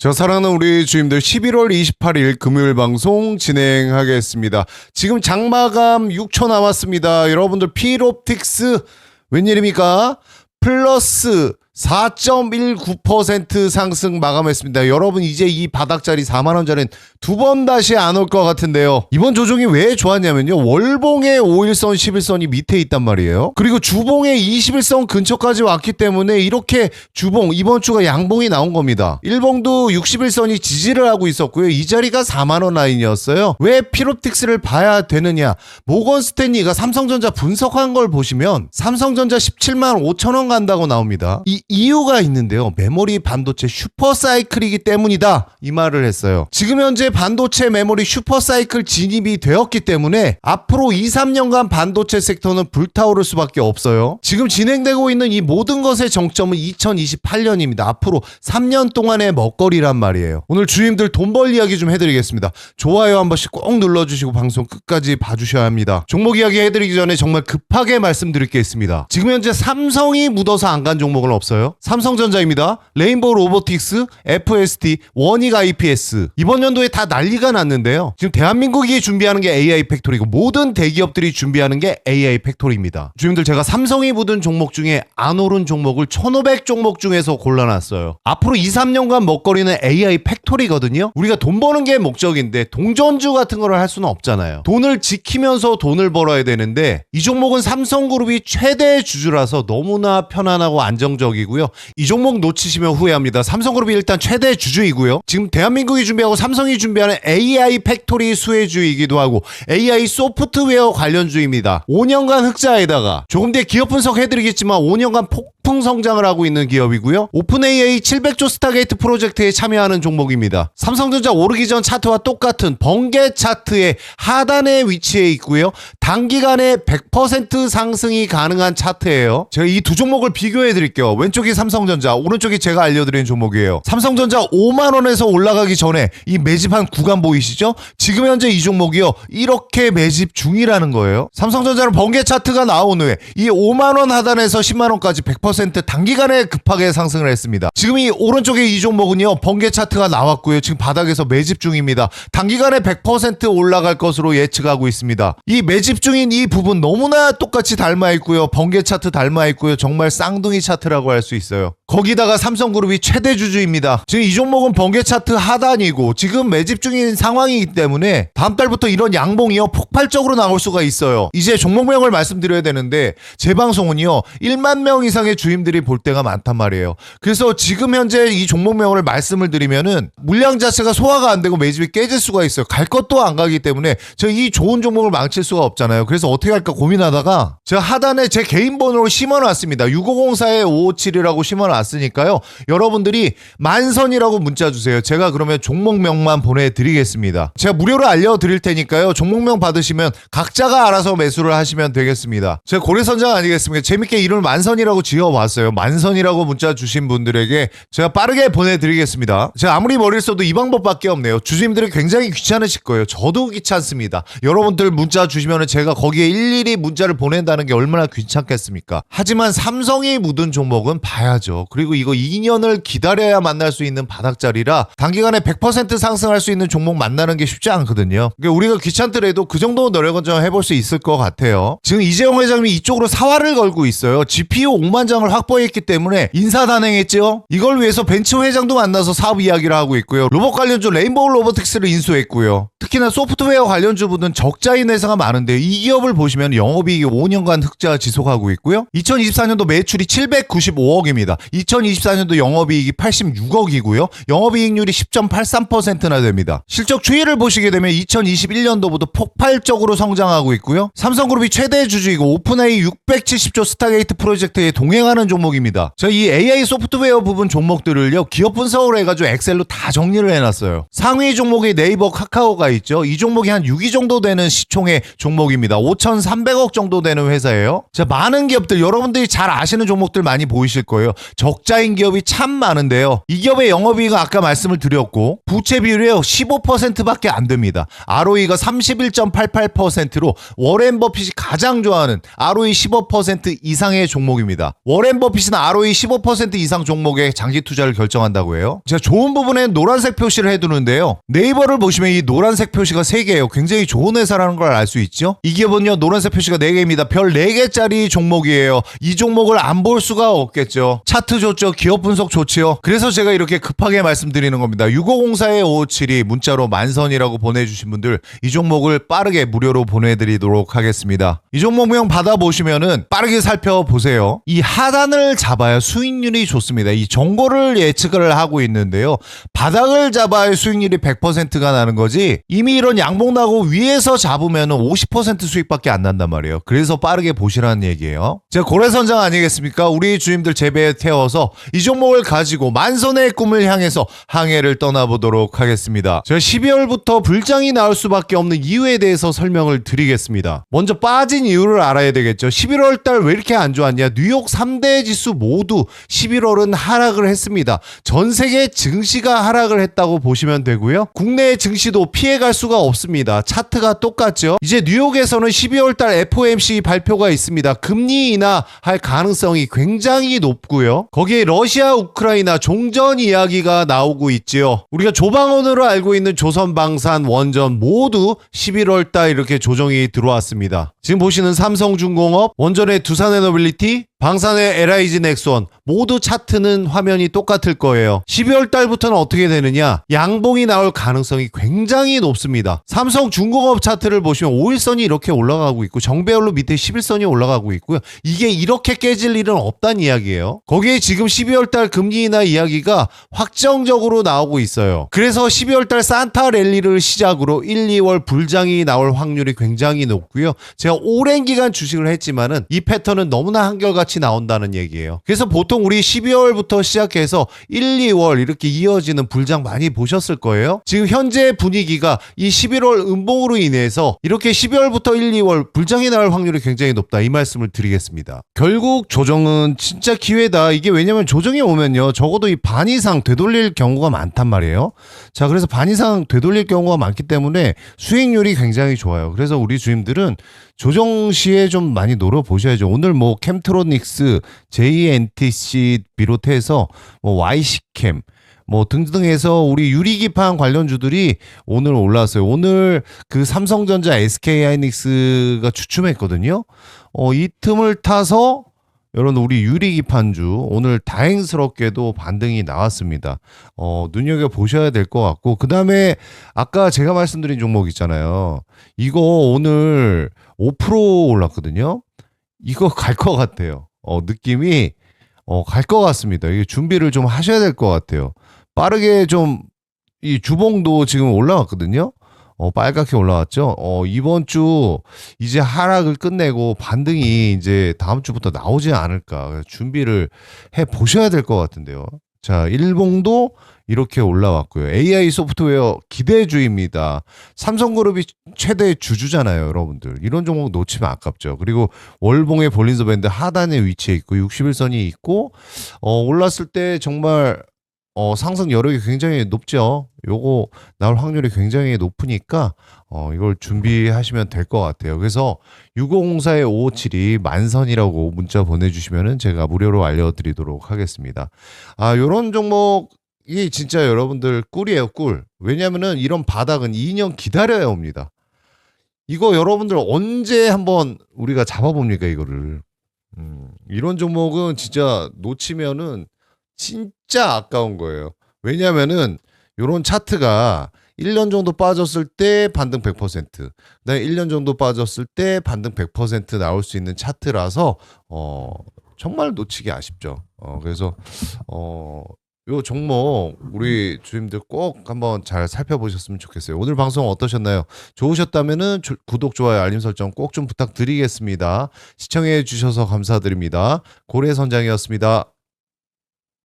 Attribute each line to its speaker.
Speaker 1: 저 사랑하는 우리 주임들 11월 28일 금요일 방송 진행하겠습니다. 지금 장마감 6초 남았습니다. 여러분들 필옵틱스 웬일입니까? 플러스 4.19% 상승 마감했습니다. 여러분 이제 이 바닥자리 4만 원짜리는 두 번 다시 안 올 것 같은데요. 이번 조종이 왜 좋았냐면요. 월봉의 5일선, 11선이 밑에 있단 말이에요. 그리고 주봉의 21선 근처까지 왔기 때문에 이렇게 주봉 이번 주가 양봉이 나온 겁니다. 일봉도 61선이 지지를 하고 있었고요. 이 자리가 4만 원 라인이었어요. 왜 필옵틱스를 봐야 되느냐? 모건 스탠리가 삼성전자 분석한 걸 보시면 삼성전자 17만 5천 원 간다고 나옵니다. 이 이유가 있는데요. 메모리 반도체 슈퍼 사이클이기 때문이다. 이 말을 했어요. 지금 현재 반도체 메모리 슈퍼 사이클 진입이 되었기 때문에 앞으로 2, 3년간 반도체 섹터는 불타오를 수밖에 없어요. 지금 진행되고 있는 이 모든 것의 정점은 2028년입니다. 앞으로 3년 동안의 먹거리란 말이에요. 오늘 주임들 돈 벌 이야기 좀 해드리겠습니다. 좋아요 한 번씩 꼭 눌러주시고 방송 끝까지 봐주셔야 합니다. 종목 이야기 해드리기 전에 정말 급하게 말씀드릴 게 있습니다. 지금 현재 삼성이 묻어서 안 간 종목은 없어요. 삼성전자입니다. 레인보우 로보틱스, FST, 원익 IPS. 이번 연도에 다 난리가 났는데요. 지금 대한민국이 준비하는 게 AI 팩토리고 모든 대기업들이 준비하는 게 AI 팩토리입니다. 주임들 제가 삼성이 묻은 종목 중에 안 오른 종목을 1500 종목 중에서 골라놨어요. 앞으로 2, 3년간 먹거리는 AI 팩토리거든요. 우리가 돈 버는 게 목적인데 동전주 같은 거를 할 수는 없잖아요. 돈을 지키면서 돈을 벌어야 되는데 이 종목은 삼성그룹이 최대 주주라서 너무나 편안하고 안정적이고 요. 이 종목 놓치시면 후회합니다. 삼성그룹이 일단 최대 주주이고요. 지금 대한민국이 준비하고 삼성이 준비하는 AI 팩토리 수혜주이기도 하고 AI 소프트웨어 관련주입니다. 5년간 흑자에다가 조금 뒤에 기업 분석 해드리겠지만 5년간 폭 풍 성장을 하고 있는 기업이고요. 오픈 AI 700조 스타게이트 프로젝트에 참여하는 종목입니다. 삼성전자 오르기 전 차트와 똑같은 번개 차트의 하단에 위치해 있고요. 단기간에 100% 상승이 가능한 차트예요. 제가 이 두 종목을 비교해 드릴게요. 왼쪽이 삼성전자, 오른쪽이 제가 알려드린 종목이에요. 삼성전자 5만 원에서 올라가기 전에 이 매집한 구간 보이시죠? 지금 현재 이 종목이요. 이렇게 매집 중이라는 거예요. 삼성전자는 번개 차트가 나온 후에 이 5만 원 하단에서 10만 원까지 100% 단기간에 급하게 상승을 했습니다. 지금 이 오른쪽에 이 종목은요. 번개 차트가 나왔고요. 지금 바닥에서 매집 중입니다. 단기간에 100% 올라갈 것으로 예측하고 있습니다. 이 매집 중인 이 부분 너무나 똑같이 닮아 있고요. 번개 차트 닮아 있고요. 정말 쌍둥이 차트라고 할 수 있어요. 거기다가 삼성그룹이 최대 주주입니다. 지금 이 종목은 번개 차트 하단이고 지금 매집 중인 상황이기 때문에 다음 달부터 이런 양봉이요 폭발적으로 나올 수가 있어요. 이제 종목명을 말씀드려야 되는데 제 방송은요 1만 명 이상의 주임들이 볼 때가 많단 말이에요. 그래서 지금 현재 이 종목명을 말씀을 드리면은 물량 자체가 소화가 안 되고 매집이 깨질 수가 있어요. 갈 것도 안 가기 때문에 저 이 좋은 종목을 망칠 수가 없잖아요. 그래서 어떻게 할까 고민하다가 제가 하단에 제 개인 번호를 심어놨습니다. 6504에 557이라고 심어놨 으니까요. 여러분들이 만선이라고 문자 주세요. 제가 그러면 종목명만 보내드리겠습니다. 제가 무료로 알려드릴 테니까요. 종목명 받으시면 각자가 알아서 매수를 하시면 되겠습니다. 제가 고래선장 아니겠습니까? 재밌게 이름을 만선이라고 지어봤어요. 만선이라고 문자 주신 분들에게 제가 빠르게 보내드리겠습니다. 제가 아무리 머리를 써도 이 방법밖에 없네요. 주주님들이 굉장히 귀찮으실 거예요. 저도 귀찮습니다. 여러분들 문자 주시면 제가 거기에 일일이 문자를 보낸다는 게 얼마나 귀찮겠습니까? 하지만 삼성이 묻은 종목은 봐야죠. 그리고 이거 2년을 기다려야 만날 수 있는 바닥자리라 단기간에 100% 상승할 수 있는 종목 만나는 게 쉽지 않거든요. 그러니까 우리가 귀찮더라도 그 정도 노력은 좀 해볼 수 있을 것 같아요. 지금 이재용 회장님이 이쪽으로 사활을 걸고 있어요. GPU 5만 장을 확보했기 때문에 인사단행했죠. 이걸 위해서 벤츠 회장도 만나서 사업 이야기를 하고 있고요. 로봇 관련주 레인보우 로보틱스를 인수했고요. 특히나 소프트웨어 관련주분은 적자인 회사가 많은데 이 기업을 보시면 영업이익이 5년간 흑자 지속하고 있고요. 2024년도 매출이 795억입니다. 2024년도 영업이익이 86억이고요. 영업이익률이 10.83%나 됩니다. 실적 추이를 보시게 되면 2021년도부터 폭발적으로 성장하고 있고요. 삼성그룹이 최대 주주이고 오픈AI 670조 스타게이트 프로젝트에 동행하는 종목입니다. 저희 이 AI 소프트웨어 부분 종목들을요. 기업 분석을 해가지고 엑셀로 다 정리를 해놨어요. 상위 종목이 네이버 카카오가 있죠. 이 종목이 한 6위 정도 되는 시총의 종목입니다. 5,300억 정도 되는 회사예요. 자, 많은 기업들 여러분들이 잘 아시는 종목들 많이 보이실 거예요. 저 적자인 기업이 참 많은데요. 이 기업의 영업이익은 아까 말씀을 드렸고 부채 비율이요 15%밖에 안 됩니다. ROE가 31.88%로 워렌 버핏이 가장 좋아하는 ROE 15% 이상의 종목입니다. 워렌 버핏은 ROE 15% 이상 종목에 장기 투자를 결정한다고 해요. 제가 좋은 부분에 노란색 표시를 해두는데요. 네이버를 보시면 이 노란색 표시가 3개예요. 굉장히 좋은 회사라는 걸 알 수 있죠. 이 기업은요 노란색 표시가 4개입니다. 별 4개짜리 종목이에요. 이 종목을 안 볼 수가 없겠죠. 차트 좋죠. 기업 분석 좋지요. 그래서 제가 이렇게 급하게 말씀드리는 겁니다. 6504-5572 문자로 만선이라고 보내주신 분들 이 종목을 빠르게 무료로 보내드리도록 하겠습니다. 이 종목명 받아보시면은 빠르게 살펴보세요. 이 하단을 잡아야 수익률이 좋습니다. 이 정보를 예측을 하고 있는데요. 바닥을 잡아야 수익률이 100%가 나는 거지 이미 이런 양봉 나고 위에서 잡으면 50% 수익밖에 안 난단 말이에요. 그래서 빠르게 보시라는 얘기예요. 제가 고래선장 아니겠습니까? 우리 주임들 재배에 태워 서 이 종목을 가지고 만선의 꿈을 향해서 항해를 떠나보도록 하겠습니다. 제가 12월부터 불장이 나올 수밖에 없는 이유에 대해서 설명을 드리겠습니다. 먼저 빠진 이유를 알아야 되겠죠. 11월 달 왜 이렇게 안 좋았냐? 뉴욕 3대 지수 모두 11월은 하락을 했습니다. 전 세계 증시가 하락을 했다고 보시면 되고요. 국내 증시도 피해갈 수가 없습니다. 차트가 똑같죠. 이제 뉴욕에서는 12월 달 FOMC 발표가 있습니다. 금리 인하할 가능성이 굉장히 높고요. 거기에 러시아, 우크라이나 종전 이야기가 나오고 있지요. 우리가 조방원으로 알고 있는 조선 방산, 원전 모두 11월 달 이렇게 조정이 들어왔습니다. 지금 보시는 삼성중공업, 원전의 두산에너빌리티, 방산의 LIG 넥스원 모두 차트는 화면이 똑같을 거예요. 12월 달부터는 어떻게 되느냐? 양봉이 나올 가능성이 굉장히 높습니다. 삼성 중공업 차트를 보시면 5일선이 이렇게 올라가고 있고 정배열로 밑에 11선이 올라가고 있고요. 이게 이렇게 깨질 일은 없다는 이야기예요. 거기에 지금 12월 달 금리 인하 이야기가 확정적으로 나오고 있어요. 그래서 12월 달 산타 랠리를 시작으로 1, 2월 불장이 나올 확률이 굉장히 높고요. 제가 오랜 기간 주식을 했지만은 이 패턴은 너무나 한결같이 나온다는 얘기예요. 그래서 보통 우리 12월부터 시작해서 1, 2월 이렇게 이어지는 불장 많이 보셨을 거예요. 지금 현재 분위기가 이 11월 음봉으로 인해서 이렇게 12월부터 1, 2월 불장이 나올 확률이 굉장히 높다. 이 말씀을 드리겠습니다. 결국 조정은 진짜 기회다. 이게 왜냐면 조정이 오면요. 적어도 이 반 이상 되돌릴 경우가 많단 말이에요. 자, 그래서 반 이상 되돌릴 경우가 많기 때문에 수익률이 굉장히 좋아요. 그래서 우리 주임들은 조정 시에 좀 많이 노려보셔야죠. 오늘 뭐 캠트로닉스, JNTC 비롯해서 뭐 YC캠, 뭐 등등해서 우리 유리기판 관련주들이 오늘 올라왔어요. 오늘 그 삼성전자, SK하이닉스가 주춤했거든요. 어, 이 틈을 타서 이런 우리 유리기판주 오늘 다행스럽게도 반등이 나왔습니다. 어, 눈여겨 보셔야 될 것 같고 그 다음에 아까 제가 말씀드린 종목 있잖아요. 이거 오늘 5% 올랐거든요. 이거 갈 것 같아요. 어, 느낌이 어, 갈 것 같습니다. 이게 준비를 좀 하셔야 될 것 같아요. 빠르게 좀 이 주봉도 지금 올라왔거든요. 어, 빨갛게 올라왔죠. 어, 이번 주 이제 하락을 끝내고 반등이 이제 다음 주부터 나오지 않을까. 준비를 해 보셔야 될 것 같은데요. 자, 일봉도 이렇게 올라왔고요. AI 소프트웨어 기대주입니다. 삼성그룹이 최대 주주잖아요, 여러분들. 이런 종목 놓치면 아깝죠. 그리고 월봉의 볼린저 밴드 하단에 위치해 있고 61선이 있고 어, 올랐을 때 정말 어, 상승 여력이 굉장히 높죠. 요거 나올 확률이 굉장히 높으니까 어, 이걸 준비하시면 될 것 같아요. 그래서 6504에 5572 만선이라고 문자 보내주시면은 제가 무료로 알려드리도록 하겠습니다. 아, 요런 종목이 진짜 여러분들 꿀이에요, 꿀. 왜냐면은 이런 바닥은 2년 기다려야 옵니다. 이거 여러분들 언제 한번 우리가 잡아봅니까, 이거를. 음, 이런 종목은 진짜 놓치면은 진짜 아까운 거예요. 왜냐면은 요런 차트가 1년 정도 빠졌을 때 반등 100%, 그다음에 1년 정도 빠졌을 때 반등 100% 나올 수 있는 차트라서 어 정말 놓치기 아쉽죠. 어 그래서 어요 종목 우리 주임들 꼭 한번 잘 살펴보셨으면 좋겠어요. 오늘 방송 어떠셨나요? 좋으셨다면은 조- 구독, 좋아요, 알림 설정 꼭 좀 부탁드리겠습니다. 시청해 주셔서 감사드립니다. 고래 선장이었습니다.